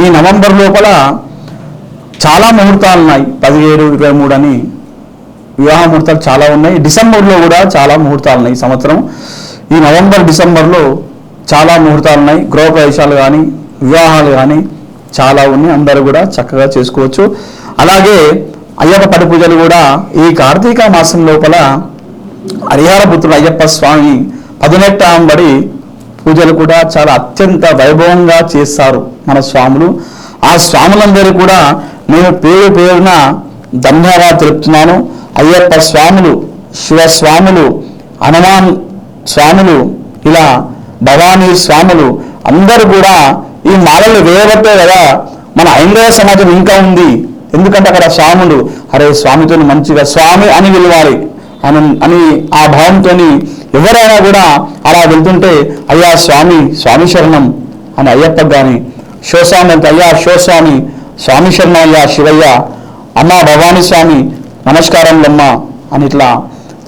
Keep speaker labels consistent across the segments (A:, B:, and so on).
A: ఈ నవంబర్ లోపల చాలా ముహూర్తాలు ఉన్నాయి పదిహేడు ఇరవై మూడు అని వివాహ ముహూర్తాలు చాలా ఉన్నాయి డిసెంబర్లో కూడా చాలా ముహూర్తాలు ఉన్నాయి ఈ సంవత్సరం ఈ నవంబర్ డిసెంబర్లో చాలా ముహూర్తాలు ఉన్నాయి గృహప్రవేశాలు కానీ వివాహాలు కానీ చాలా ఉన్నాయి అందరూ కూడా చక్కగా చేసుకోవచ్చు అలాగే అయ్యప్ప పడి పూజలు కూడా ఈ కార్తీక మాసం లోపల హరిహరపుత్రుడు అయ్యప్ప స్వామి పదునెట్టాం పూజలు కూడా చాలా అత్యంత వైభవంగా చేస్తారు మన స్వాములు ఆ స్వాములందరూ కూడా నేను పేరు పేరున దండాగా తెలుపుతున్నాను అయ్యప్ప స్వాములు శివస్వాములు హనుమాన్ స్వాములు ఇలా భవానీ స్వాములు అందరూ కూడా ఈ మాలలు వేయబట్టే కదా మన ఐంద్రయ సమాజం ఇంకా ఉంది ఎందుకంటే అక్కడ స్వాములు అరే స్వామితో మంచిగా స్వామి అని పిలవాలి అని అని ఆ భావంతో ఎవరైనా కూడా అలా వెళ్తుంటే అయ్యా స్వామి స్వామి శరణం అని అయ్యప్ప కానీ శివస్వామి అంటే అయ్యా శివస్వామి స్వామి శరణ అయ్యా శివయ్య అమ్మ భవానీ స్వామి నమస్కారంలమ్మ అని ఇట్లా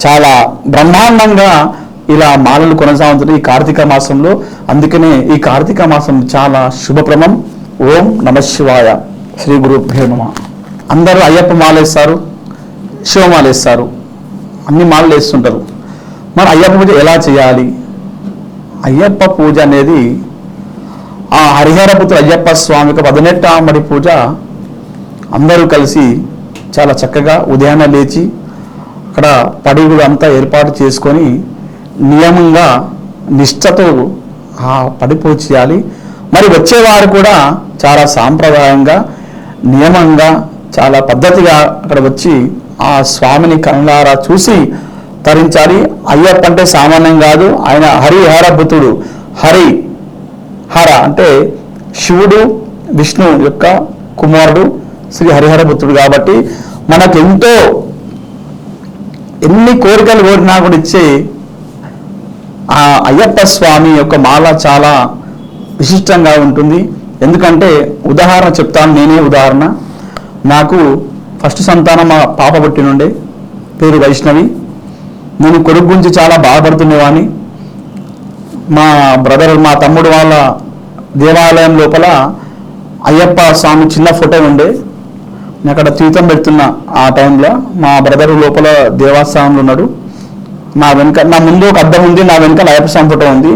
A: చాలా బ్రహ్మాండంగా ఇలా మాలలు కొనసాగుతుంది ఈ కార్తీక మాసంలో అందుకనే ఈ కార్తీక మాసం చాలా శుభప్రమం ఓం శివాయ శ్రీ గురు భేమ అందరూ అయ్యప్ప మాలేస్తారు శివమాలేస్తారు అన్ని మాలలు వేస్తుంటారు మరి అయ్యప్ప పూజ ఎలా చేయాలి అయ్యప్ప పూజ అనేది ఆ హరిహరపుత్ర అయ్యప్ప స్వామికి యొక్క పదినెట్టామడి పూజ అందరూ కలిసి చాలా చక్కగా ఉదయాన్నే లేచి అక్కడ పడిగుడు అంతా ఏర్పాటు చేసుకొని నియమంగా నిష్టతో ఆ పడి పూజ చేయాలి మరి వచ్చేవారు కూడా చాలా సాంప్రదాయంగా నియమంగా చాలా పద్ధతిగా అక్కడ వచ్చి ఆ స్వామిని కళ్ళారా చూసి తరించాలి అయ్యప్ప అంటే సామాన్యం కాదు ఆయన హరిహర బుతుడు హరి హర అంటే శివుడు విష్ణు యొక్క కుమారుడు శ్రీ హరిహర కాబట్టి మనకు ఎంతో ఎన్ని కోరికలు కోరినా కూడా ఇచ్చి ఆ అయ్యప్ప స్వామి యొక్క మాల చాలా విశిష్టంగా ఉంటుంది ఎందుకంటే ఉదాహరణ చెప్తాను నేనే ఉదాహరణ నాకు ఫస్ట్ సంతానం మా పాప పుట్టినుండే పేరు వైష్ణవి నేను కొడుకు గురించి చాలా బాధపడుతుండేవాడిని మా బ్రదర్ మా తమ్ముడు వాళ్ళ దేవాలయం లోపల అయ్యప్ప స్వామి చిన్న ఫోటో ఉండే నేను అక్కడ తీర్థం పెడుతున్నా ఆ టైంలో మా బ్రదర్ లోపల దేవస్థానంలో ఉన్నాడు నా వెనక నా ముందు ఒక అద్దం ఉంది నా వెనుక అయ్యప్ప స్వామి ఫోటో ఉంది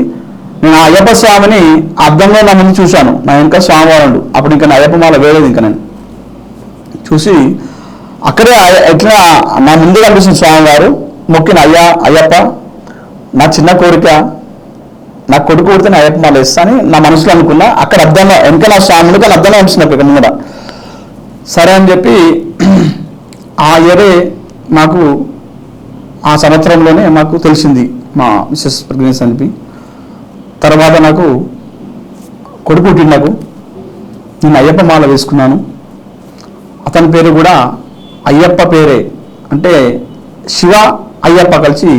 A: నేను ఆ అయ్యప్ప స్వామిని అద్దంలో నా ముందు చూశాను నా వెనక స్వామివారుడు అప్పుడు ఇంకా నా అయ్యప్ప మాల వేయలేదు ఇంకా నేను చూసి అక్కడే ఎట్లా నా ముందు కనిపిస్తుంది స్వామివారు మొక్కిన అయ్యా అయ్యప్ప నా చిన్న కోరిక నా కొడుకు కొడితే నా అయ్యప్ప మాల వేస్తా అని నా మనసులో అనుకున్నా అక్కడ అర్థంలో వెనక నా స్వామిని కానీ అర్థంలో ఉంచినప్పుడు ఇక్కడ ముందర సరే అని చెప్పి ఆ ఇయరే మాకు ఆ సంవత్సరంలోనే మాకు తెలిసింది మా మిస్సెస్ ప్రెగ్నెన్సీ అనిపి తర్వాత నాకు కొడుకు పుట్టిండు నాకు నేను అయ్యప్ప మాల వేసుకున్నాను అతని పేరు కూడా అయ్యప్ప పేరే అంటే శివ అయ్యప్ప కలిసి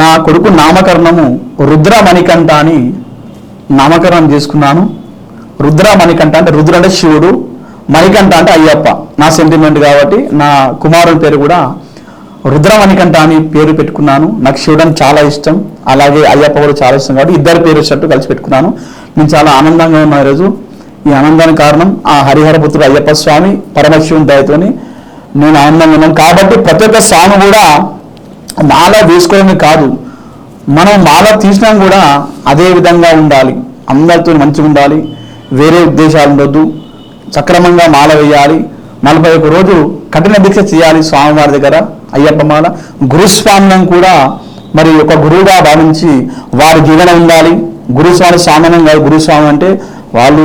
A: నా కొడుకు నామకరణము రుద్రమణికంఠ అని నామకరణం చేసుకున్నాను రుద్రమణికంఠ అంటే రుద్ర అంటే శివుడు మణికంఠ అంటే అయ్యప్ప నా సెంటిమెంట్ కాబట్టి నా కుమారుని పేరు కూడా రుద్రమణికంఠ అని పేరు పెట్టుకున్నాను నాకు శివుడు చాలా ఇష్టం అలాగే అయ్యప్ప కూడా చాలా ఇష్టం కాబట్టి ఇద్దరు పేరు వచ్చినట్టు కలిసి పెట్టుకున్నాను నేను చాలా ఆనందంగా ఉన్నాను ఈరోజు ఈ ఆనందానికి కారణం ఆ హరిహరపుత్రుడు అయ్యప్ప స్వామి పరమశివుని దయతోని నేను ఆనందంగా ఉన్నాను కాబట్టి ప్రతి ఒక్క స్వామి కూడా మాల వేసుకోవడమే కాదు మనం మాల తీసినా కూడా అదే విధంగా ఉండాలి అందరితో మంచిగా ఉండాలి వేరే ఉద్దేశాలు ఉండొద్దు సక్రమంగా మాల వేయాలి నలభై ఒక రోజు కఠిన దీక్ష చేయాలి స్వామివారి దగ్గర అయ్యప్ప మాల గురుస్వామిని కూడా మరి ఒక గురువుగా భావించి వారి జీవన ఉండాలి గురుస్వామి సామాన్యం కాదు గురుస్వామి అంటే వాళ్ళు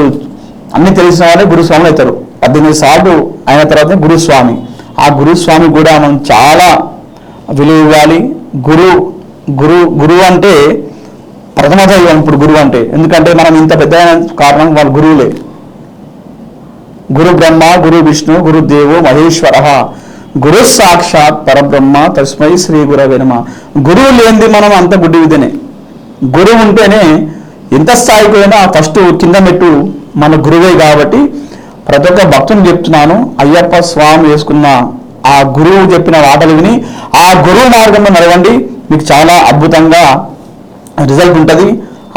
A: అన్ని తెలిసిన వాళ్ళే గురుస్వామి అవుతారు పద్దెనిమిది సార్లు అయిన తర్వాత గురుస్వామి ఆ గురుస్వామి కూడా మనం చాలా విలువ ఇవ్వాలి గురు గురు గురువు అంటే ప్రథమ దైవం ఇప్పుడు గురువు అంటే ఎందుకంటే మనం ఇంత పెద్ద కారణం వాళ్ళు గురువులే గురు బ్రహ్మ గురు విష్ణు గురు దేవు మహేశ్వర గురు సాక్షాత్ పరబ్రహ్మ తస్మై శ్రీ గుర వినమ గురువు లేనిది మనం అంత గుడ్డి విధనే గురువు ఉంటేనే ఎంత స్థాయికి అయినా ఫస్ట్ కింద మెట్టు మన గురువే కాబట్టి ప్రతి ఒక్క భక్తుని చెప్తున్నాను అయ్యప్ప స్వామి వేసుకున్న ఆ గురువు చెప్పిన మాటలు విని ఆ గురువు మార్గంలో నడవండి మీకు చాలా అద్భుతంగా రిజల్ట్ ఉంటుంది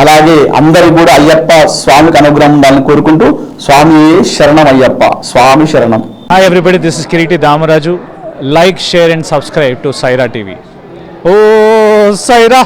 A: అలాగే అందరూ కూడా అయ్యప్ప స్వామికి అనుగ్రహం ఉండాలని కోరుకుంటూ స్వామి శరణం అయ్యప్ప స్వామి శరణం
B: hi everybody this is Kireeti Damaraju like share and subscribe to Saira TV ఓ సైరా